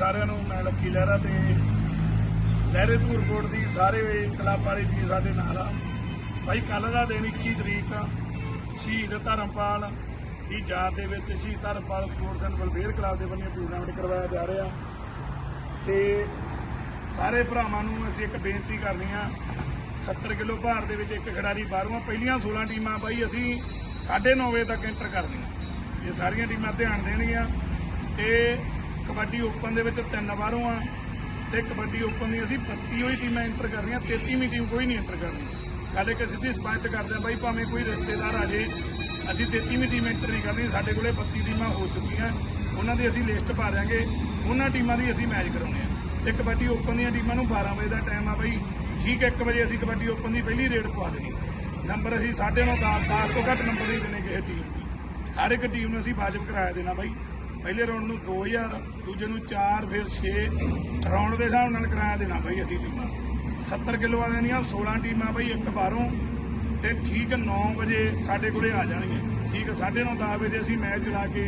ਸਾਰਿਆਂ ਨੂੰ ਮੈਂ ਅੱਗੀ ਲਹਿਰਾ ਅਤੇ ਲਹਿਰੇਪੁਰ ਬੋਰਡ ਦੀ ਸਾਰੇ ਕਲੱਬ ਵਾਲੇ ਜੀ ਸਾਡੇ ਨਾਲ ਆ। ਭਾਈ ਕੱਲ ਦਾ ਦਿਨ 21 ਤਰੀਕ ਸ਼ਹੀਦ ਧਰਮਪਾਲ ਦੀ ਯਾਦ ਦੇ ਵਿੱਚ ਸ਼ਹੀਦ Dharampal sports and welfare club ਦੇ ਵੱਲੋਂ ਟੂਰਨਾਮੈਂਟ ਕਰਵਾਇਆ ਜਾ ਰਿਹਾ। ਤੇ ਸਾਰੇ ਭਰਾਵਾਂ ਨੂੰ ਅਸੀਂ ਇੱਕ ਬੇਨਤੀ ਕਰਨੀ ਆ 70 ਕਿਲੋ ਭਾਰ ਦੇ ਵਿੱਚ ਇੱਕ ਖਿਡਾਰੀ ਬਾਹਰੋਂ, ਪਹਿਲੀਆਂ 16 ਟੀਮਾਂ ਬਾਈ ਅਸੀਂ 9:30 ਵਜੇ ਤੱਕ ਐਂਟਰ ਕਰਨੀਆਂ। ਇਹ ਸਾਰੀਆਂ ਟੀਮਾਂ ਧਿਆਨ ਦੇਣਗੀਆਂ। ਤੇ ਕਬੱਡੀ ਓਪਨ ਦੇ ਵਿੱਚ ਤਿੰਨ ਬਾਹਰੋਂ ਆ ਤੇ ਕਬੱਡੀ ਓਪਨ ਦੀ ਅਸੀਂ 32 ਹੋਈ ਟੀਮਾਂ ਐਂਟਰ ਕਰ ਰਹੀਆਂ 33ਵੀਂ ਟੀਮ ਕੋਈ ਨਹੀਂ ਐਂਟਰ ਕਰਨੀ ਗੱਲ ਇੱਕ ਸਿੱਧੀ ਸਪਸ਼ਟ ਕਰਦੇ ਆ ਬਾਈ, ਭਾਵੇਂ ਕੋਈ ਰਿਸ਼ਤੇਦਾਰ ਆ ਜੇ, ਅਸੀਂ 33ਵੀਂ ਟੀਮ ਐਂਟਰ ਨਹੀਂ ਕਰਨੀ, ਸਾਡੇ ਕੋਲੇ 32 ਟੀਮਾਂ ਹੋ ਚੁੱਕੀਆਂ, ਉਹਨਾਂ ਦੀ ਅਸੀਂ ਲਿਸਟ ਪਾ ਦਿਆਂਗੇ, ਉਹਨਾਂ ਟੀਮਾਂ ਦੀ ਅਸੀਂ ਮੈਚ ਕਰਾਉਣੇ ਆ। ਤੇ ਕਬੱਡੀ ਓਪਨ ਦੀਆਂ ਟੀਮਾਂ ਨੂੰ 12 ਵਜੇ ਦਾ ਟਾਈਮ ਆ ਬਾਈ, ਠੀਕ 1 ਵਜੇ ਅਸੀਂ ਕਬੱਡੀ ਓਪਨ ਦੀ ਪਹਿਲੀ ਰੇਡ ਪਵਾ ਦੇਣੀ। ਨੰਬਰ ਅਸੀਂ 9.5 10 10 ਤੋਂ ਘੱਟ ਨੰਬਰ ਨਹੀਂ ਦੇਣੇ ਕਿਸੇ ਟੀਮ ਹਰ ਇੱਕ ਟੀਮ ਨੂੰ ਅਸੀਂ ਵਾਜਬ ਕਰਾਇਆ ਦੇਣਾ ਬਾਈ। ਪਹਿਲੇ ਰਾਉਂਡ ਨੂੰ 2000 ਦੂਜੇ ਨੂੰ 4 ਫਿਰ 6 ਰਾਉਂਡ ਦੇ ਹਿਸਾਬ ਨਾਲ ਕਰਾਇਆ ਦੇਣਾ ਬਈ ਅਸੀਂ ਟੀਮਾਂ। 70 ਕਿਲੋ ਵਾਲਿਆਂ ਦੀਆਂ 16 ਟੀਮਾਂ ਬਾਈ ਇੱਕ ਬਾਹਰੋਂ ਤੇ ਠੀਕ 9 ਵਜੇ ਸਾਡੇ ਕੋਲੇ ਆ ਜਾਣਗੀਆਂ। ਠੀਕ 9:30 10 ਵਜੇ ਅਸੀਂ ਮੈਚ ਚਲਾ ਕੇ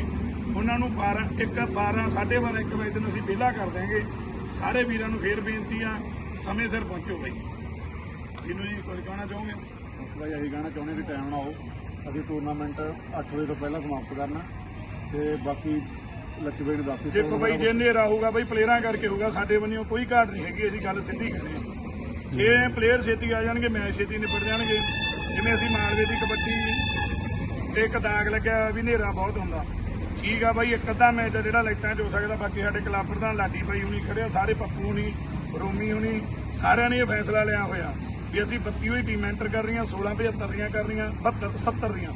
ਉਹਨਾਂ ਨੂੰ 12 1 12 12:30 1 ਵਜੇ ਨੂੰ ਅਸੀਂ ਵਿਹਲਾ ਕਰ ਦਿਆਂਗੇ। ਸਾਰੇ ਵੀਰਾਂ ਨੂੰ ਫੇਰ ਬੇਨਤੀ ਆ, ਸਮੇਂ ਸਿਰ ਪਹੁੰਚੋ ਬਾਈ। ਜਿਹਨੂੰ ਜੀ ਕੁਝ ਕਹਿਣਾ ਚਾਹੋਗੇ? ਭਾਈ ਅਸੀਂ ਕਹਿਣਾ ਚਾਹੁੰਦੇ ਕਿ ਟਾਈਮ ਨਾ ਹੋ ਅਸੀਂ ਟੂਰਨਾਮੈਂਟ 8 ਵਜੇ ਤੋਂ ਪਹਿਲਾਂ ਸਮਾਪਤ ਕਰਨਾ। ਤੇ ਬਾਕੀ ਲੱਕੀ ਬਾਈ ਨੂੰ ਦੱਸ ਦਿੱਤਾ। ਦੇਖੋ ਬਾਈ ਜੇ ਹਨੇਰਾ ਹੋਊਗਾ ਬਾਈ ਪਲੇਅਰਾਂ ਕਰਕੇ ਹੋਊਗਾ ਸਾਡੇ ਵੱਲੋਂ ਕੋਈ ਘਾਟ ਨਹੀਂ ਹੈਗੀ ਅਸੀਂ ਗੱਲ ਸਿੱਧੀ ਹਾਂ। ਜੇ ਪਲੇਅਰ ਛੇਤੀ ਆ ਜਾਣਗੇ ਮੈਚ ਛੇਤੀ ਨਿਬੜ ਜਾਣਗੇ। ਜਿਵੇਂ ਅਸੀਂ ਮਾਲਵੇ ਦੀ ਕਬੱਡੀ ਤੇ ਇੱਕ ਦਾਗ ਲੱਗਿਆ ਵੀ ਹਨੇਰਾ ਬਹੁਤ ਹੁੰਦਾ। ਠੀਕ ਆ ਬਾਈ ਇੱਕ ਅੱਧਾ ਮੈਚ ਜਿਹੜਾ ਲਾਈਟਾਂ 'ਚ ਹੋ ਸਕਦਾ ਬਾਕੀ ਸਾਡੇ ਕਲੱਬ ਪ੍ਰਧਾਨ ਲਾਡੀ ਬਾਈ ਹੁਣੀ ਖੜੇ ਆ ਸਾਰੇ ਪੱਪੂ ਹੁਣੀ ਰੋਮੀ ਹੁਣੀ ਸਾਰਿਆਂ ਨੇ ਇਹ ਫੈਸਲਾ ਲਿਆ ਹੋਇਆ ਵੀ ਅਸੀਂ 32 ਹੋਈ ਟੀਮ ਐਂਟਰ ਕਰ ਰਹੀਆਂ 16 75 ਦੀਆਂ ਕਰ ਰਹੀਆਂ 72 70 ਦੀਆਂ।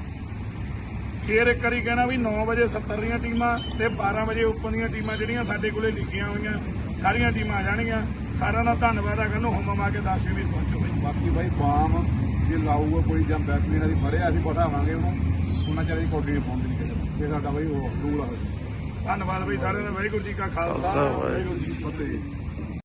ਫੇਰ ਇੱਕ ਵਾਰੀ ਕਹਿਣਾ ਵੀ 9 ਵਜੇ 70 ਦੀਆਂ ਟੀਮਾਂ ਤੇ 12 ਵਜੇ ਓਪਨ ਦੀਆਂ ਟੀਮਾਂ ਜਿਹੜੀਆਂ ਸਾਡੇ ਕੋਲੇ ਲਿਖੀਆਂ ਹੋਈਆਂ ਸਾਰੀਆਂ ਟੀਮਾਂ ਆ ਜਾਣਗੀਆਂ। ਸਾਰਿਆਂ ਦਾ ਧੰਨਵਾਦ ਹੈ ਕਹਿੰਦਾ ਹੁਮ ਮਾ ਕੇ ਦਾਸ਼ੇ ਵੀ ਪਹੁੰਚੋ ਬਈ। ਬਾਕੀ ਬਾਈ ਬਾਮ ਜੇ ਲਾਊਗਾ ਕੋਈ ਜਾਂ ਬੈਟਮੈਨ ਅਸੀਂ ਫੜਿਆ ਅਸੀਂ ਪੜਾਵਾਂਗੇ ਉਹਨੂੰ। ਉਹਨਾਂ ਚਾਹੀਦੀ ਦੀ ਕੋਡੀ ਨਹੀਂ ਪਾਉਂਦੀ ਨਹੀਂ ਕਿਸੇ ਇਹ ਸਾਡਾ ਬਾਈ ਉਹ ਰੂਲ ਆ। ਧੰਨਵਾਦ ਬਈ ਸਾਰਿਆਂ ਦਾ ਵਾਹਿਗੁਰੂ ਜੀ ਕਾ ਖਾਲਸਾ। ਵਾਹਿਗੁਰੂ ਜੀ ਕੀ ਫਤਿਹ।